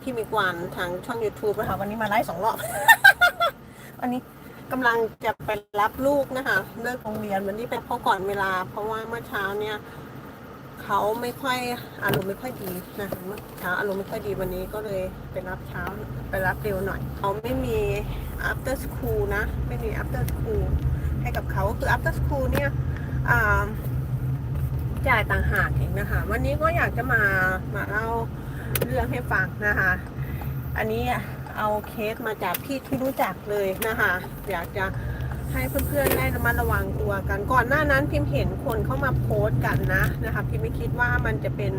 พี่มีกวานทางช่อง YouTube นะคะวันนี้มาไลฟ์สองรอบ วันนี้กำลังจะไปรับลูกนะคะเลิกโรงเรียนวันนี้เป็นพราะก่อนเวลา เพราะว่าเมื่อเช้าเนี่ยเขาไม่ค่อยอารมณ์ไม่ค่อยดีนะคะเมื่อเช้าอารมณ์ไม่ค่อยดีวันนี้ก็เลยไปรับเช้าไปรับเร็วหน่อยเขาไม่มี after school นะ ไม่มี after school ให้กับเขาคือ after school เนี่ยจ่ายต่างหากเองนะคะ วันนี้ก็อยากจะมามาเล่า เรื่องให้ฟังนะคะ อันนี้เอาเคสมาจากพี่ที่รู้จักเลยนะคะ อยากจะให้เพื่อนๆได้ระมัดระวังตัวกัน ก่อนหน้านั้นพิมพ์เห็นคนเข้ามาโพสต์กันนะนะคะพิมไม่คิดว่ามันจะเป็น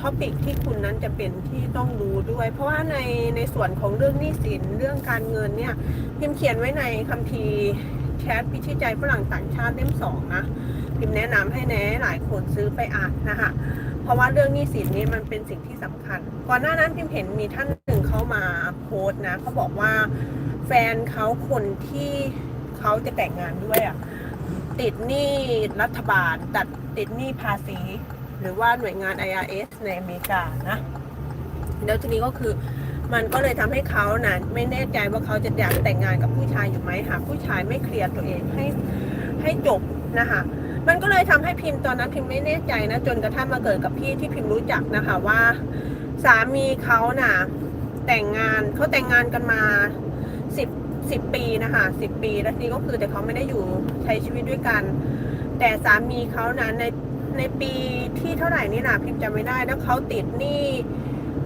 ท็อปิกที่คุณนั้นจะเป็นที่ต้องรู้ด้วย เพราะว่าในในส่วนของเรื่องหนี้สินเรื่องการเงินเนี่ยพิมพ์เขียนไว้ในคัมภีร์แชทพิชิตใจฝรั่งต่างชาติเล่มสองนะพิมพ์แนะนำให้แนะหลายคนซื้อไปอ่านนะคะ เพราะว่าเรื่องหนี้สินนี้มันเป็นสิ่งที่สำคัญ ก่อนหน้านั้นพิมเห็นมีท่านหนึ่งเขามาโพสต์นะเขาบอกว่าแฟนเขาคนที่เขาจะแต่งงานด้วยอะติดหนี้รัฐบาลตัดติดหนี้ภาษี หรือว่าหน่วยงาน IRS ในอเมริกานะแล้วทีนี้ก็คือมันก็เลยทำให้เขานะ่ะไม่แน่ใจว่าเขาจะอยากแต่งงานกับผู้ชายอยู่ไหมหากผู้ชายไม่เคลียร์ตัวเองให้ให้จบนะคะ มันก็เลยทำให้พิมพ์ตอนนั้นพิมพ์ไม่แน่ใจนะ จนกระทั่งมาเกิดกับพี่ที่พิมพ์รู้จักนะคะว่า สามีเขาน่ะแต่งงานเขาแต่งงานกันมาสิบสิบปีนะคะสิบปีแล้วทีนี้ก็คือแต่เขาไม่ได้อยู่ใช้ชีวิตด้วยกัน แต่สามีเขานะในในปีที่เท่าไหร่นี่นะพิมพ์จำไม่ได้แล้วเขาติดหนี้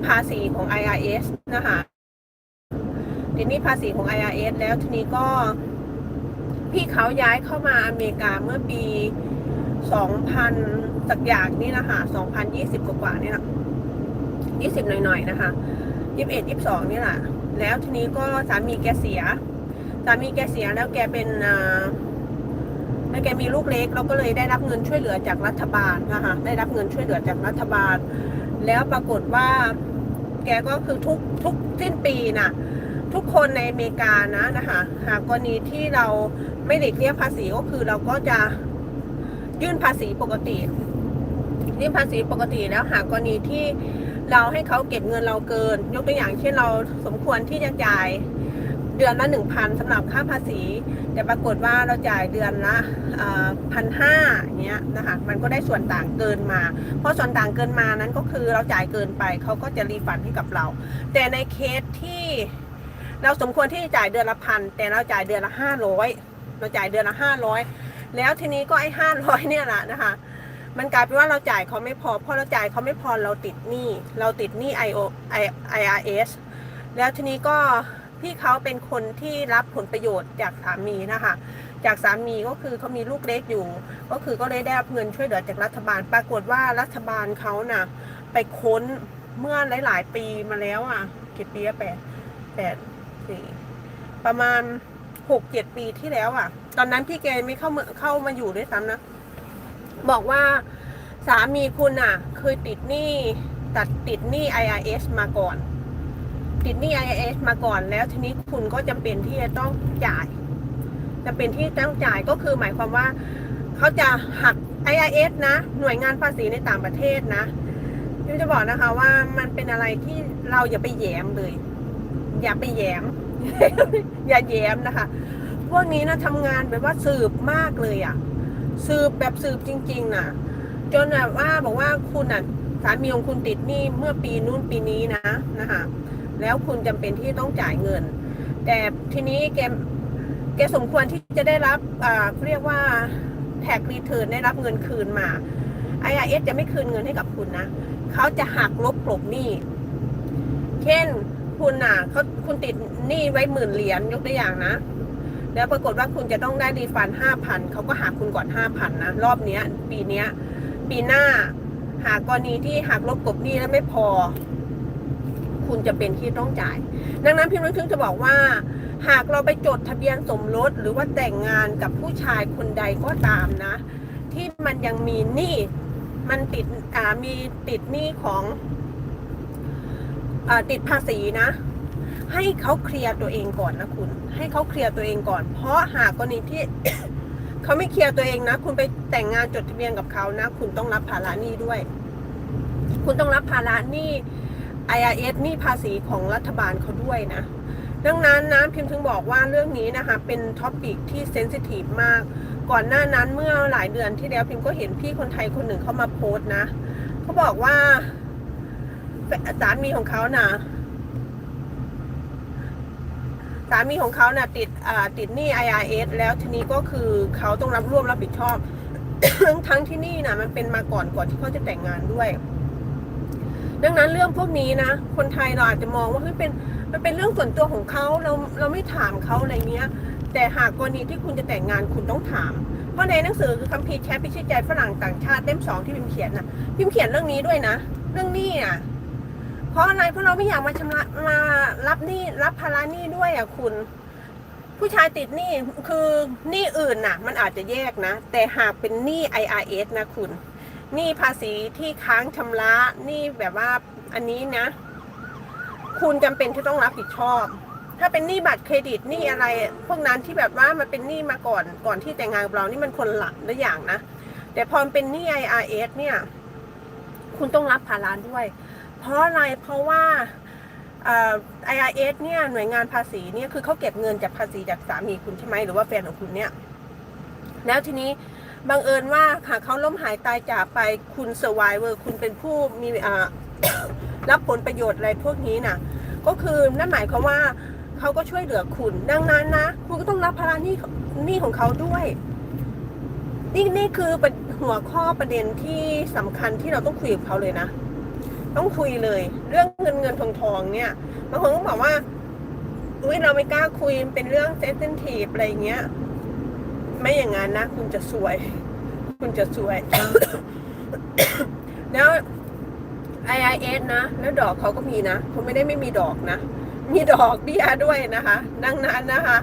ภาษีของ IRS นะคะติดหนี้ภาษีของ IRS แล้วทีนี้ก็ พี่เขาย้ายเข้ามาอเมริกาเมื่อปี 2000สักอย่างนี่นะคะ2020 กว่าๆนี่แหละ20 หน่อยๆนะคะ21 22 นี่แหละ แล้วทีนี้ก็สามีแกเสีย สามีแกเสียแล้วแกเป็นแล้วแกมีลูกเล็กเราก็เลยได้รับเงินช่วยเหลือจากรัฐบาลนะคะได้รับเงินช่วยเหลือจากรัฐบาล แล้วปรากฏว่า แกก็คือทุกทุกสิ้นปีน่ะ ทุกคนในอเมริกานะนะคะหากกรณีที่เราไม่หลีกเลี่ยงภาษีก็คือเราก็จะยื่นภาษีปกติ ยื่นภาษีปกติแล้วหากกรณีที่เราให้เขาเก็บเงินเราเกิน ยกตัวอย่างเช่นเราสมควรที่จะจ่ายเดือนละหนึ่งพันสำหรับค่าภาษี แต่ปรากฏว่าเราจ่ายเดือนละพันห้าเงี้ยนะคะมันก็ได้ส่วนต่างเกินมา เพราะส่วนต่างเกินมานั้นก็คือเราจ่ายเกินไปเขาก็จะรีฟันให้กับเรา แต่ในเคสที่ เราสมควรที่จะจ่ายเดือนละพันแต่เราจ่ายเดือนละห้าร้อยเราจ่ายเดือนละห้าร้อยแล้วทีนี้ก็ไอ้ห้าร้อยเนี่ยแหละนะคะ มันกลายเป็นว่าเราจ่ายเขาไม่พอพอเราจ่ายเขาไม่พอเราติดหนี้เราติดหนี้ IO IRS แล้วทีนี้ก็พี่เขาเป็นคนที่รับผลประโยชน์จากสามีนะคะ จากสามีก็คือเขามีลูกเล็กอยู่ ก็คือก็เลยได้รับเงินช่วยเหลือจากรัฐบาล ปรากฏว่ารัฐบาลเขาน่ะไปค้นเมื่อหลาย ๆ ปีมาแล้วอะกี่ปีอะแปดแปด สี่ประมาณหกเจ็ดปีที่แล้วอะ ตอนนั้นพี่แกไม่เข้ามาเข้ามาอยู่ด้วยซ้ำนะ บอกว่าสามีคุณอะ เคยติดหนี้ตัดติดหนี้ IRS มาก่อน ติดหนี้ IRS มาก่อนแล้วทีนี้คุณก็จำเป็นที่จะต้องจ่ายจำเป็นที่ต้องจ่ายก็คือหมายความว่าเขาจะหัก IRS นะ หน่วยงานภาษีในต่างประเทศนะพี่จะบอกนะคะว่ามันเป็นอะไรที่เราอย่าไปแย้มเลย อย่าไปแยม อย่าแยมนะคะ พวกนี้นะทำงานแบบว่าสืบมากเลยอะ่ะ สืบแบบสืบจริง ๆน่ะ จนแบบว่าบอกว่าคุณอะสามีของคุณติดหนี้เมื่อปีนู้นปีนี้นะนะคะแล้วคุณจำเป็นที่ต้องจ่ายเงิน แต่ทีนี้แกแกสมควรที่จะได้รับอ่าเรียกว่าแท็กรีเทิร์นได้รับเงินคืนมา IRS จะไม่คืนเงินให้กับคุณนะ เขาจะหักลบกลบหนี้ เช่น คุณน่ะเขาคุณติดหนี้ไว้หมื่นเหรียญยกตัวอย่างนะ แล้วปรากฏว่าคุณจะต้องได้รีฟันห้าพันเขาก็หักคุณก่อนห้าพันนะรอบเนี้ย ปีเนี้ย ปีหน้า หากกรณีที่หักลบกบหนี้แล้วไม่พอ คุณจะเป็นที่ต้องจ่าย ดังนั้นพี่นุ้ยถึงจะบอกว่า หากเราไปจดทะเบียนสมรสหรือว่าแต่งงานกับผู้ชายคนใดก็ตามนะ ที่มันยังมีหนี้มันติดอ่ามีติดหนี้ของ ติดภาษีนะ ให้เขาเคลียร์ตัวเองก่อนนะคุณ ให้เขาเคลียร์ตัวเองก่อน เพราะหากกรณีที่เขาไม่เคลียร์ตัวเองนะ คุณไปแต่งงานจดทะเบียนกับเขานะ คุณต้องรับภาระหนี้ด้วย คุณต้องรับภาระหนี้ IRS นี่ภาษีของรัฐบาลเขาด้วยนะ ดังนั้นนะพิมพ์ถึงบอกว่าเรื่องนี้นะคะ เป็นท็อปิกที่เซนซิทีฟมาก ก่อนหน้านั้นเมื่อหลายเดือนที่แล้วพิมพ์ก็เห็นพี่คนไทยคนหนึ่งเขามาโพสต์นะเขาบอกว่า สามีของเขานะ่ะสามีของเขาน่ะ ติดอ่าติดหนี้ IRS แล้วทีนี้ก็คือเขาต้องรับร่วมรับผิดชอบ ทั้งที่นี่นะมันเป็นมาก่อนก่อนที่เขาจะแต่งงานด้วย ดังนั้นเรื่องพวกนี้นะคนไทยเราอาจจะมองว่าเฮ้ยเป็นมันเป็นเรื่องส่วนตัวของเขาเราเราไม่ถามเขาอะไรเงี้ย แต่หากกรณีที่คุณจะแต่งงานคุณต้องถาม เพราะในหนังสือคือคัมภีร์แชทพิชิตใจฝรั่งต่างชาติเล่มสองที่พิมพ์เขียนนะพิมพ์เขียนเรื่องนี้ด้วยนะ เรื่องนี้อะ เพราะอะไรเพราะเราไม่อยากมาชำระมารับหนี้รับภาระหนี้ด้วยอะคุณ ผู้ชายติดหนี้คือหนี้อื่นน่ะ มันอาจจะแยกนะ แต่หากเป็นหนี้ IRS นะคุณหนี้ภาษีที่ค้างชำระหนี้แบบว่าอันนี้นะ คุณจำเป็นที่ต้องรับผิดชอบ ถ้าเป็นหนี้บัตรเครดิตหนี้อะไร พวกนั้นที่แบบว่ามันเป็นหนี้มาก่อนก่อนที่แต่งงานกับเรานี่มันคนละละอย่างนะแต่พอเป็นหนี้ IRS เนี่ย คุณต้องรับภาระด้วย เพราะอะไรเพราะว่า IRS เนี่ยหน่วยงานภาษีเนี่ยคือเขาเก็บเงินจากภาษีจากสามีคุณใช่ไหมหรือว่าแฟนของคุณเนี่ย แล้วทีนี้บังเอิญว่าหากเขาล้มหายตายจากไปคุณเซอร์ไวเวอร์คุณเป็นผู้มีรับผลประโยชน์อะไรพวกนี้น่ะ ก็คือนั่นหมายความว่าเขาก็ช่วยเหลือคุณ ดังนั้นนะ คุณก็ต้องรับภาระหนี้หนี้ของเขาด้วย นี่นี่คือเป็นหัวข้อประเด็นที่สำคัญที่เราต้องคุยกับเขาเลยนะ ต้องคุยเลย เรื่องเงินเงินทองทองเนี่ยบางคนก็บอกว่าอุ้ยเราไม่กล้าคุยเป็นเรื่องเซนซิทีฟอะไรเงี้ย ไม่อย่างนั้นนะ คุณจะสวย คุณจะสวย แล้ว IIS นะ แล้วดอกเขาก็มีนะเขาไม่ได้ไม่มีดอกนะ มีดอกเบี้ยด้วยนะคะ ดังนั้นนะคะ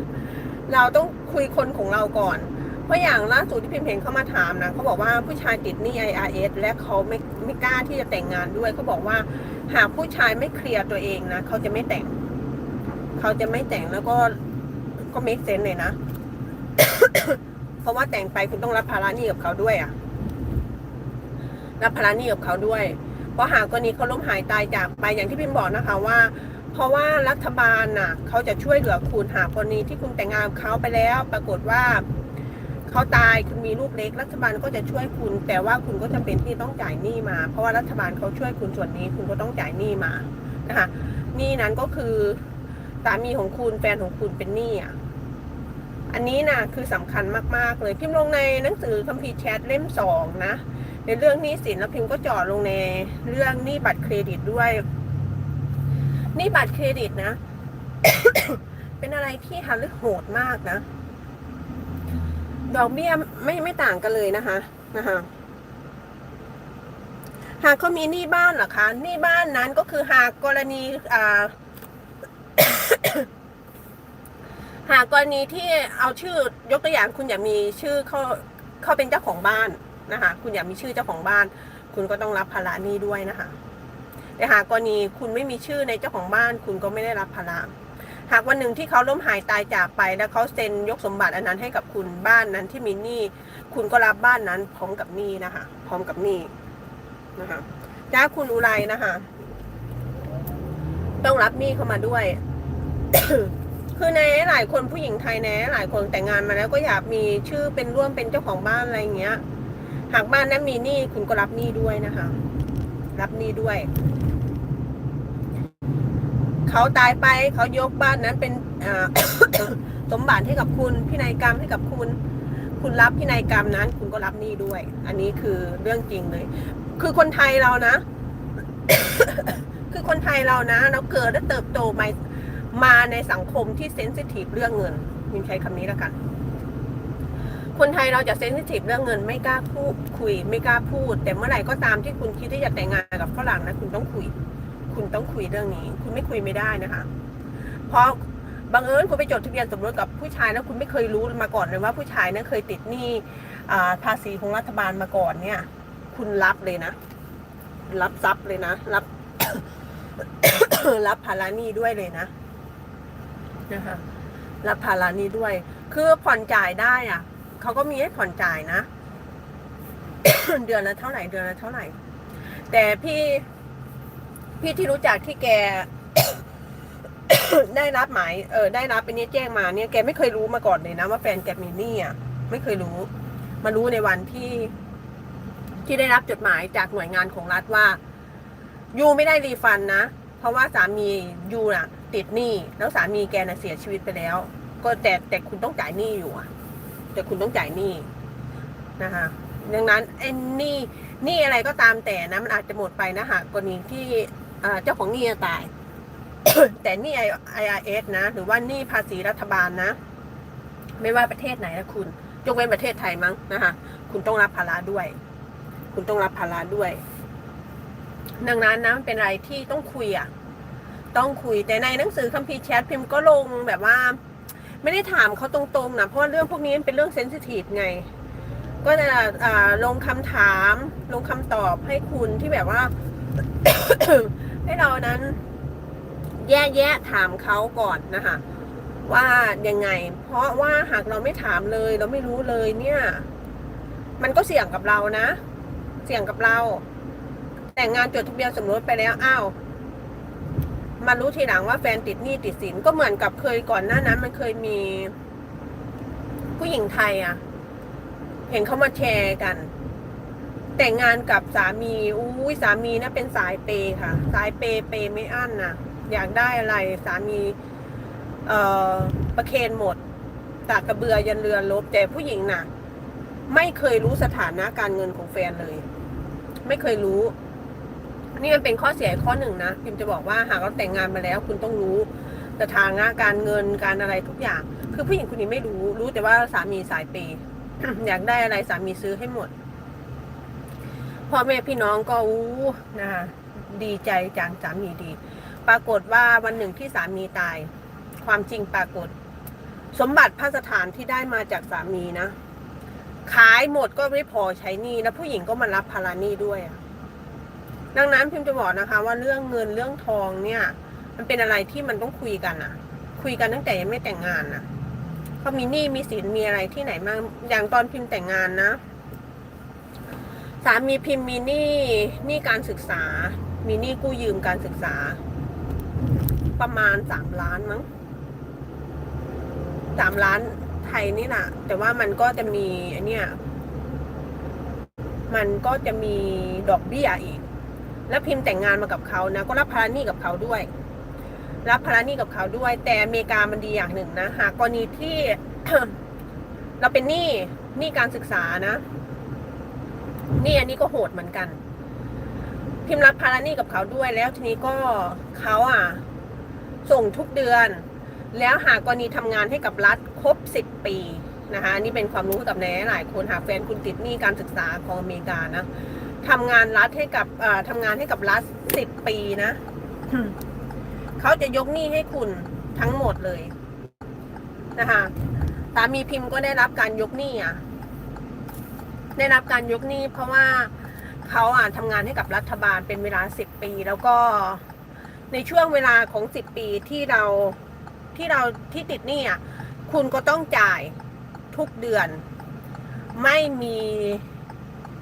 เราต้องคุยคนของเราก่อน เพราะอย่างล่าสุดที่พิมพ์เห็นเขามาถามนะเขาบอกว่าผู้ชายติดหนี้ IRS และเขาไม่ไม่กล้าที่จะแต่งงานด้วยเขาบอกว่าหากผู้ชายไม่เคลียร์ตัวเองนะเขาจะไม่แต่ง เขาจะไม่แต่งแล้วก็ก็ make sense เลยนะ เพราะว่าแต่งไปคุณต้องรับภาระหนี้กับเขาด้วยอะรับภาระหนี้กับเขาด้วย เพราะหากกรณีเขาล้มหายตายจากไปอย่างที่พิมพ์บอกนะคะว่าเพราะว่ารัฐบาลน่ะเขาจะช่วยเหลือคุณหากกรณีที่คุณแต่งงานกับเขาไปแล้ว ปรากฏว่า เขาตายคุณมีลูกเล็ก รัฐบาลก็จะช่วยคุณ แต่ว่าคุณก็จะเป็นที่ต้องจ่ายหนี้มา เพราะว่ารัฐบาลเขาช่วยคุณส่วนนี้คุณก็ต้องจ่ายหนี้มานะคะหนี้นั้นก็คือสามีของคุณแฟนของคุณเป็นหนี้อะอันนี้นะคือสำคัญมากๆเลยพิมพ์ลงในหนังสือคัมภีร์แชทเล่มสองนะในเรื่องหนี้สินแล้วพิมพ์ก็จาะลงในเรื่องหนี้บัตรเครดิตด้วยหนี้บัตรเครดิตนะ เป็นอะไรที่ฮาลึกโหดมากนะ ดอกเบี้ยไม่ไม่ต่างกันเลยนะคะนะคะหากเขามีหนี้บ้านหรอคะหนี้บ้านนั้นก็คือหากกรณีอ่าหากกรณีที่เอาชื่อยกตัวอย่างคุณอยากมีชื่อเขาเขาเป็นเจ้าของบ้านนะคะ คุณอยากมีชื่อเจ้าของบ้าน คุณก็ต้องรับภาระหนี้ด้วยนะคะแต่หากกรณีคุณไม่มีชื่อในเจ้าของบ้าน คุณก็ไม่ได้รับภาระ หากวันหนึ่งที่เขาล้มหายตายจากไป แล้วเขาเซ็นยกสมบัติอันนั้นให้กับคุณบ้านนั้นที่มีหนี้คุณก็รับบ้านนั้นพร้อมกับหนี้นะคะพร้อมกับหนี้นะคะถ้าคุณอุไรนะคะต้องรับหนี้เข้ามาด้วย คือในหลายคนผู้หญิงไทยแนะหลายคนแต่งงานมาแล้วก็อยากมีชื่อเป็นร่วมเป็นเจ้าของบ้านอะไรอย่างเงี้ย หากบ้านนั้นมีหนี้คุณก็รับหนี้ด้วยนะคะ รับหนี้ด้วย เขาตายไปเขายกบ้านนั้นเป็นสมบัติให้กับคุณพินัยกรรมให้กับคุณ คุณรับพินัยกรรมนั้น คุณก็รับหนี้ด้วย อันนี้คือเรื่องจริงเลย คือคนไทยเรานะ คือคนไทยเรานะ เราเกิดและเติบโตมามาในสังคมที่เซนซิทีฟเรื่องเงินมินใช้คำนี้แล้วกัน คนไทยเราจะเซนซิทีฟเรื่องเงิน ไม่กล้าพูดคุย ไม่กล้าพูด แต่เมื่อไหร่ก็ตามที่คุณคิดที่จะแต่งงานกับฝรั่งนะคุณต้องคุย คุณต้องคุยเรื่องนี้ คุณไม่คุยไม่ได้นะคะ เพราะบังเอิญคุณไปจดทะเบียนสมรสกับผู้ชายแล้วคุณไม่เคยรู้มาก่อนเลยว่าผู้ชายนั้นเคยติดหนี้ภาษีของรัฐบาลมาก่อนเนี่ย คุณรับเลยนะ รับทรัพย์เลยนะ รับ รับภาระหนี้ด้วยเลยนะนะคะรับภาระหนี้ด้วย คือผ่อนจ่ายได้อะ เขาก็มีให้ผ่อนจ่ายนะ เดือนละเท่าไหร่ เดือนละเท่าไหร่ แต่พี่ พี่ที่รู้จักที่แก ได้รับหมายเออได้รับเป็นนี้แจ้งมาเนี่ยแกไม่เคยรู้มาก่อนเลยนะว่าแฟนแกมีหนี้อะไม่เคยรู้ มารู้ในวันที่ ที่ได้รับจดหมายจากหน่วยงานของรัฐว่า ยูไม่ได้รีฟันนะ เพราะว่าสามียูน่ะ ติดหนี้แล้วสามีแกน่ะเสียชีวิตไปแล้ว ก็แต่แต่คุณต้องจ่ายหนี้อยู่อะแต่คุณต้องจ่ายหนี้นะคะดังนั้นไอ้หนี้หนี้อะไรก็ตามแต่นะมันอาจจะหมดไปนะหากกรณีที่ เจ้าของหนี้ตาย แต่หนี้ IRS นะ หรือว่าหนี้ภาษีรัฐบาลนะ ไม่ว่าประเทศไหนนะคุณยกเว้นประเทศไทยมั้งนะคะคุณต้องรับภาระด้วย คุณต้องรับภาระด้วย ดังนั้นนะมันเป็นอะไรที่ต้องคุยอะต้องคุยแต่ในหนังสือคัมภีร์แชทพิมพ์ก็ลงแบบว่า ไม่ได้ถามเขาตรงๆนะเพราะว่าเรื่องพวกนี้มันเป็นเรื่องเซนซิทีฟไง ก็จะลงคำถาม ลงคำตอบให้คุณที่แบบว่า ให้เรานั้น แยะแยะถามเขาก่อนนะคะ ว่ายังไง เพราะว่าหากเราไม่ถามเลย เราไม่รู้เลยเนี่ย มันก็เสี่ยงกับเรานะ เสี่ยงกับเรา แต่งงานจดทะเบียนสมรสไปแล้วอ้าวมารู้ทีหลังว่าแฟนติดหนี้ติดสินก็เหมือนกับเคยก่อนหน้านั้น มันเคยมี ผู้หญิงไทยอะ เห็นเขามาแชร์กัน แต่งงานกับสามีอุ้ยสามีนะเป็นสายเปย์ค่ะ สายเปย์เปย์ไม่อั้นนะอยากได้อะไรสามี เอ่อประเคนหมดตากกระเบือยันเรือลบแต่ผู้หญิงน่ะ ไม่เคยรู้สถานะการเงินของแฟนเลย ไม่เคยรู้ นี่มันเป็นข้อเสียข้อหนึ่งนะพิมจะบอกว่าหากเราแต่งงานมาแล้ว คุณต้องรู้สถานะการเงินการอะไรทุกอย่าง คือผู้หญิงคนนี้ไม่รู้ รู้แต่ว่าสามีสายเปย์อยากได้อะไรสามีซื้อให้หมด พ่อแม่พี่น้องก็อู้นะคะดีใจจังสามีดี ปรากฏว่าวันหนึ่งที่สามีตาย ความจริงปรากฏ สมบัติพระสถานที่ได้มาจากสามีนะ ขายหมดก็ไม่พอใช้หนี้แล้วผู้หญิงก็มารับภาระหนี้ด้วยดังนั้นพิมจะบอกนะคะ ว่าเรื่องเงินเรื่องทองเนี่ย มันเป็นอะไรที่มันต้องคุยกันอะคุยกันตั้งแต่ยังไม่แต่งงานนะเขามีหนี้มีสินมีอะไรที่ไหนมาอย่างตอนพิมแต่งงานนะ สามีพิมมีหนี้หนี้การศึกษา มีหนี้กู้ยืมการศึกษา ประมาณสามล้านมั้งสามล้านไทยนี่แหละแต่ว่ามันก็จะมีอันเนี้ยมันก็จะมีดอกเบี้ยอีก แล้วพิมพ์แต่งงานมากับเขานะ ก็รับภาระหนี้กับเขาด้วย รับภาระหนี้กับเขาด้วย แต่อเมริกามันดีอย่างหนึ่งนะหากกรณีที่เราเป็นหนี้หนี้การศึกษานะ นี่อันนี้ก็โหดเหมือนกัน พิมรับภาระหนี้กับเขาด้วยแล้วทีนี้ก็เขาอะ ส่งทุกเดือน แล้วหากกรณีทำงานให้กับรัฐครบสิบปีนะคะนี่เป็นความรู้ให้กับแน่หลายคนหากแฟนคุณติดหนี้การศึกษาของอเมริกานะทำงานรัฐให้กับอ่าทำงานให้กับรัฐสิบปีนะเขาจะยกหนี้ให้คุณทั้งหมดเลยนะคะสามีพิมพ์ก็ได้รับการยกหนี้อะ ได้รับการยกหนี้เพราะว่าเขาอะทำงานให้กับรัฐบาลเป็นเวลาสิบปี แล้วก็ในช่วงเวลาของสิบปีที่เราที่เราที่ติดหนี้อะคุณก็ต้องจ่ายทุกเดือน ไม่มี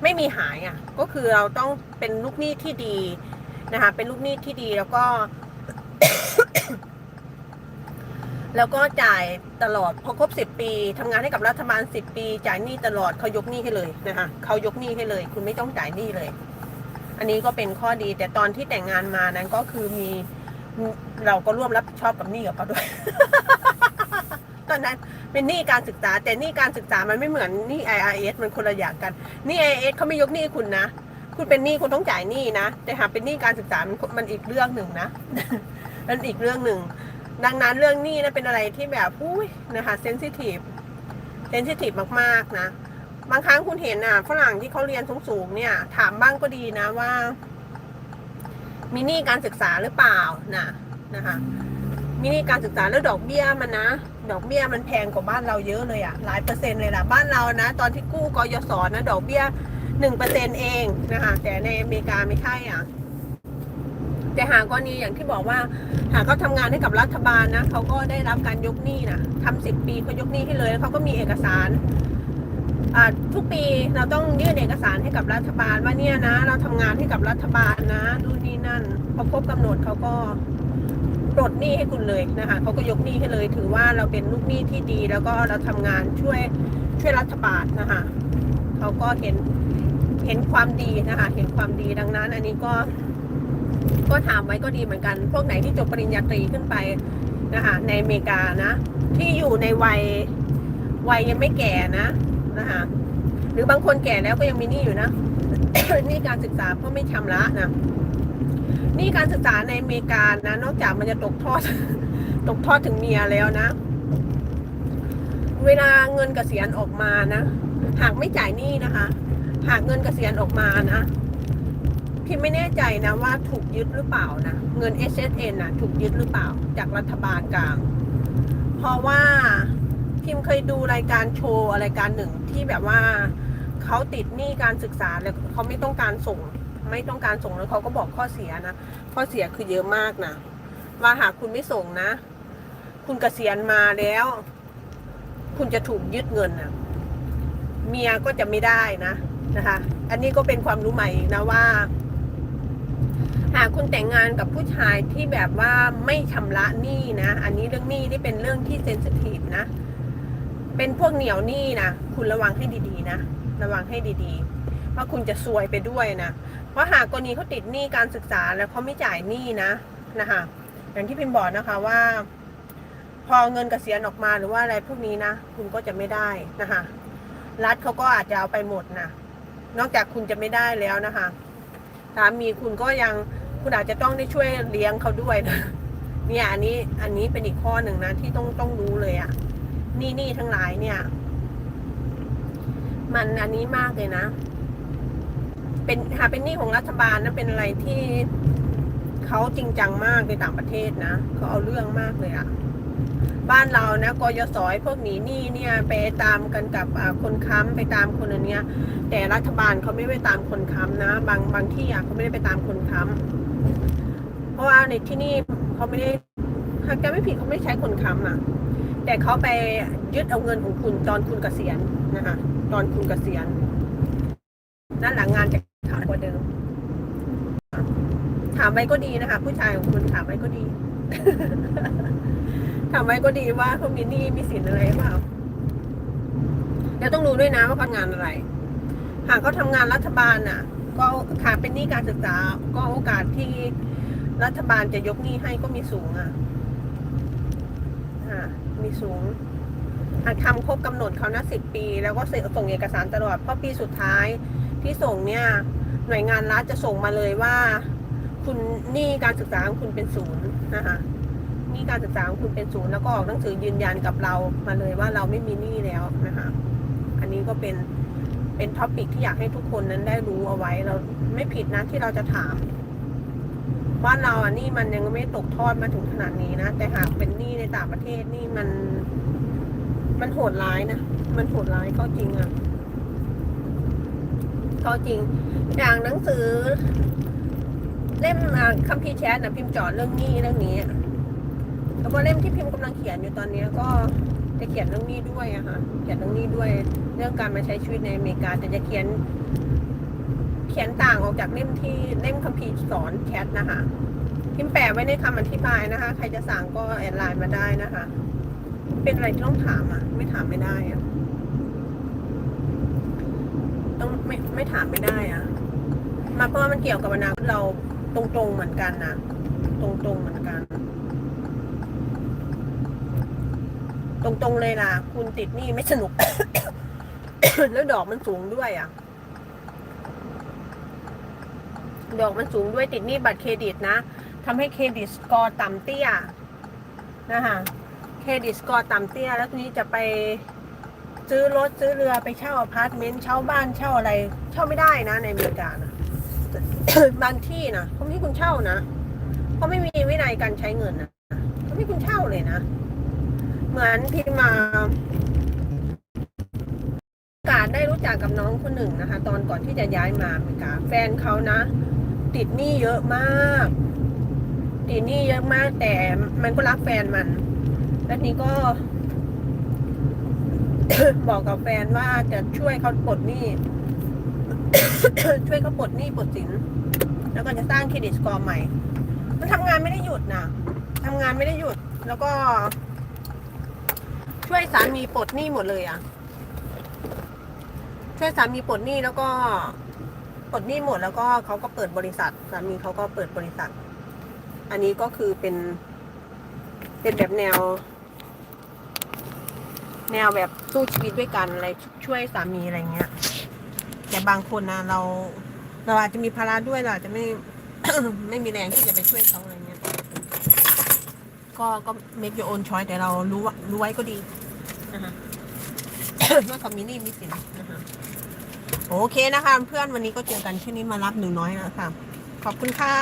ไม่มีหายอะ ก็คือเราต้องเป็นลูกหนี้ที่ดีนะคะ เป็นลูกหนี้ที่ดีแล้วก็ แล้วก็จ่ายตลอดพอครบสิบปีทำงานให้กับรัฐบาลสิบปี จ่ายหนี้ตลอดเขายกหนี้ให้เลยนะคะเขายกหนี้ให้เลย คุณไม่ต้องจ่ายหนี้เลย อันนี้ก็เป็นข้อดีแต่ตอนที่แต่งงานมานั้นก็คือมีเราก็ร่วมรับผิดชอบกับหนี้กับเขาด้วย ตอนนั้นเป็นหนี้การศึกษา แต่หนี้การศึกษามันไม่เหมือนหนี้ IRS มันคนละอย่างกันหนี้ IRS เขาไม่ยกหนี้คุณนะคุณเป็นหนี้คุณต้องจ่ายหนี้นะแต่หากเป็นหนี้การศึกษามันมันอีกเรื่องหนึ่งนะมันอีกเรื่องหนึ่ง ดังนั้นเรื่องหนี้นะเป็นอะไรที่แบบอุ้ยนะคะเซนซิทีฟเซนซิทีฟมากๆนะ บางครั้งคุณเห็นอะฝรั่งที่เขาเรียนสูงๆเนี่ย ถามบ้างก็ดีนะว่า มีหนี้การศึกษาหรือเปล่านะนะคะมีหนี้การศึกษาแล้วดอกเบี้ยมันนะ ดอกเบี้ยมันแพงกว่าบ้านเราเยอะเลยอะหลายเปอร์เซ็นต์เลยล่ะบ้านเรานะ ตอนที่กู้กยศนะดอกเบี้ยหนึ่งเปอร์เซ็นเองนะคะแต่ในอเมริกาไม่ใช่อะ แต่หากกรณีอย่างที่บอกว่า หากเขาทำงานให้กับรัฐบาลนะเขาก็ได้รับการยกหนี้นะทำสิบปีเขายกหนี้ให้เลยแล้วเขาก็มีเอกสารทุกปีเราต้องยื่นเอกสารให้กับรัฐบาลว่าเนี่ยนะ เราทำงานให้กับรัฐบาลนะนู่นนี่นั่นพอครบกำหนดเขาก็ปลดหนี้ให้คุณเลยนะคะเขาก็ยกหนี้ให้เลย ถือว่าเราเป็นลูกหนี้ที่ดี แล้วก็เราทำงานช่วยช่วยรัฐบาลนะคะเขาก็เห็นเห็นความดีนะคะ เห็นความดีดังนั้น อันนี้ก็ ก็ถามไว้ก็ดีเหมือนกัน พวกไหนที่จบปริญญาตรีขึ้นไปนะคะในอเมริกานะ ที่อยู่ในวัยวัยยังไม่แก่นะนะคะหรือบางคนแก่แล้วก็ยังมีหนี้อยู่นะนี้การศึกษาเพราะไม่ชำระนะนี้การศึกษาในอเมริกานะนอกจากมันจะตกทอด ตกทอดถึงเมียแล้วนะ เวลาเงินเกษียณออกมานะหากไม่จ่ายหนี้นะคะ หากเงินเกษียณออกมานะ พี่ไม่แน่ใจนะว่าถูกยึดหรือเปล่านะ เงิน s s n นะถูกยึดหรือเปล่า จากรัฐบาลกลาง เพราะว่าพิมเคยดูรายการโชว์รายการหนึ่งที่แบบว่าเขาติดหนี้การศึกษาแล้วเขาไม่ต้องการส่ง ไม่ต้องการส่งแล้วเขาก็บอกข้อเสียนะ ข้อเสียคือเยอะมากนะว่าหากคุณไม่ส่งนะ คุณเกษียณมาแล้ว คุณจะถูกยึดเงินนะเมียก็จะไม่ได้นะนะคะ อันนี้ก็เป็นความรู้ใหม่นะว่า หากคุณแต่งงานกับผู้ชายที่แบบว่าไม่ชำระหนี้นะ อันนี้เรื่องหนี้นี่เป็นเรื่องที่เซนซิทีฟนะ เป็นพวกเหนียวหนี้นะ คุณระวังให้ดีๆนะ ระวังให้ดีๆ เพราะคุณจะซวยไปด้วยนะ เพราะหากกรณีเขาติดหนี้การศึกษาแล้วเขาไม่จ่ายหนี้นะนะคะ อย่างที่พิมพ์บอกนะคะว่า พอเงินเกษียณออกมาหรือว่าอะไรพวกนี้นะ คุณก็จะไม่ได้นะคะ รัฐเขาก็อาจจะเอาไปหมดนะ นอกจากคุณจะไม่ได้แล้วนะคะสามีคุณก็ยัง คุณอาจจะต้องได้ช่วยเลี้ยงเขาด้วยนะเนี่ยอันนี้อันนี้เป็นอีกข้อหนึ่งนะที่ต้องต้องรู้เลยอะหนี่นี่ทั้งหลายเนี่ย มันอันนี้มากเลยนะ เป็นหาเป็นหนี้ของรัฐบาลนะเป็นอะไรที่เขาจริงจังมากในต่างประเทศนะเขาเอาเรื่องมากเลยอะบ้านเรานะกยศอ้พวกหนีหนี้เนี่ย ไปตามกันกับคนค้ำไปตามคนอันเนี้ย แต่รัฐบาลเขาไม่ไปตามคนค้ำนะ บางบางที่อะเขาไม่ได้ไปตามคนค้ำ เพราะว่าในที่นี่เขาไม่ได้หากแกไม่ผิดเขาไม่ใช้คนค้ำอะแต่เขาไปยึดเอาเงินของคุณตอนคุณเกษียณนะคะตอนคุณเกษียณนั่นหลังงานจะขาดกว่าเดิม ถามไว้ก็ดีนะคะ ผู้ชายของคุณถามไว้ก็ดี ถามไว้ก็ดีว่าเขามีหนี้มีสินอะไรหรือเปล่าแล้วต้องรู้ด้วยนะว่าเขางานอะไร หากเขาทำงานรัฐบาลน่ะ ก็ขาดเป็นหนี้การศึกษา ก็โอกาสที่รัฐบาลจะยกหนี้ให้ก็มีสูงอะอ่ามีสูงหากทำครบกำหนดเขานะสิบปี แล้วก็ส่งเอกสารตลอดเพราะปีสุดท้ายที่ส่งเนี่ยหน่วยงานรัฐจะส่งมาเลยว่า คุณหนี้การศึกษาของคุณเป็นศูนย์นะคะหนี้การศึกษาของคุณเป็นศูนย์แล้วก็ออกหนังสือยืนยันกับเรามาเลยว่าเราไม่มีหนี้แล้วนะคะ อันนี้ก็เป็น เป็นท็อปิกที่อยากให้ทุกคนนั้นได้รู้เอาไว้เราไม่ผิดนะที่เราจะถามบ้านเราอะนี่มันยังไม่ตกทอดมาถึงขนาดนี้นะแต่หากเป็นหนี้ในต่างประเทศนี่มัน มันโหดร้ายนะมันโหดร้ายก็จริงอะก็จริง อย่างหนังสือ เล่มอ่าคัมภีร์แชทนะพิมพ์จอดเรื่องหนี้เรื่องนี้แล้วก็เล่มที่พิมพ์กำลังเขียนอยู่ตอนนี้ก็จะเขียนเรื่องหนี้ด้วยอะค่ะเขียนเรื่องหนี้ด้วย รื่องการมาใช้ชีวิตในอเมริกาแต่จะเขียน เขียนต่างออกจากเล่มที่เล่มคัมภีร์สอนแชทนะคะพิมพ์แปะไว้ในคำอธิบายนะคะ ใครจะสั่งก็แอดไลน์มาได้นะคะ เป็นอะไรที่ต้องถามอะไม่ถามไม่ได้อะต้องไม่ไม่ถามไม่ได้อะมาเพราะมันเกี่ยวกับอนาคตเราตรงๆเหมือนกันนะตรงๆเหมือนกัน ตรงๆเลยล่ะ คุณติดหนี้ไม่สนุก แล้วดอกมันสูงด้วยอะ ดอกมันสูงด้วยติดหนี้บัตรเครดิตนะทำให้เครดิตสกอร์ต่ำเตี้ยนะคะเครดิตสกอร์ต่ำเตี้ย แล้วทีนี้จะไปซื้อรถซื้อเรือไปเช่าอพาร์ตเมนต์เช่าบ้านเช่าอะไร เช่าไม่ได้นะ ในอเมริกานะบางที่นะเขาไม่คุณเช่านะเขาไม่มีวินัยการใช้เงินนะเขาไม่คุณเช่าเลยนะ เหมือนพี่มา ได้รู้จักกับน้องคนหนึ่งนะคะ ตอนก่อนที่จะย้ายมาอเมริกาแฟนเขานะ ติดหนี้เยอะมาก ติดหนี้เยอะมากแต่มันก็รักแฟนมันแล้วนี้ก็ บอกกับแฟนว่าจะช่วยเขาปลดหนี้ ช่วยเขาปลดหนี้ปลดสิน แล้วก็จะสร้างเครดิตสกอร์ใหม่ มันทำงานไม่ได้หยุดนะทำงานไม่ได้หยุด แล้วก็ ช่วยสามีปลดหนี้หมดเลยอะช่ วยสามีปลดหนี้แล้วก็ปลดหนี้หมดแล้วก็เขาก็เปิดบริษัทสามีเขาก็เปิดบริษัท อันนี้ก็คือเป็น เป็นแบบแนว แนวแบบสู้ชีวิตด้วยกันอะไรช่วยสามีอะไรเงี้ย แต่บางคนนะเรา เราอาจจะมีภาระด้วยเราอาจจะไม่ ไม่มีแรงที่จะไปช่วยเขาอะไรเงี้ย ก็ก็ make your own choice แต่เรารู้ว่ารู้ไว้ก็ดีนะคะว่าเขามีหนี้มีสินนะคะ โอเคนะคะ เพื่อนวันนี้ก็เจอกันแค่นี้มารับหนูน้อยนะคะ ขอบคุณค่ะ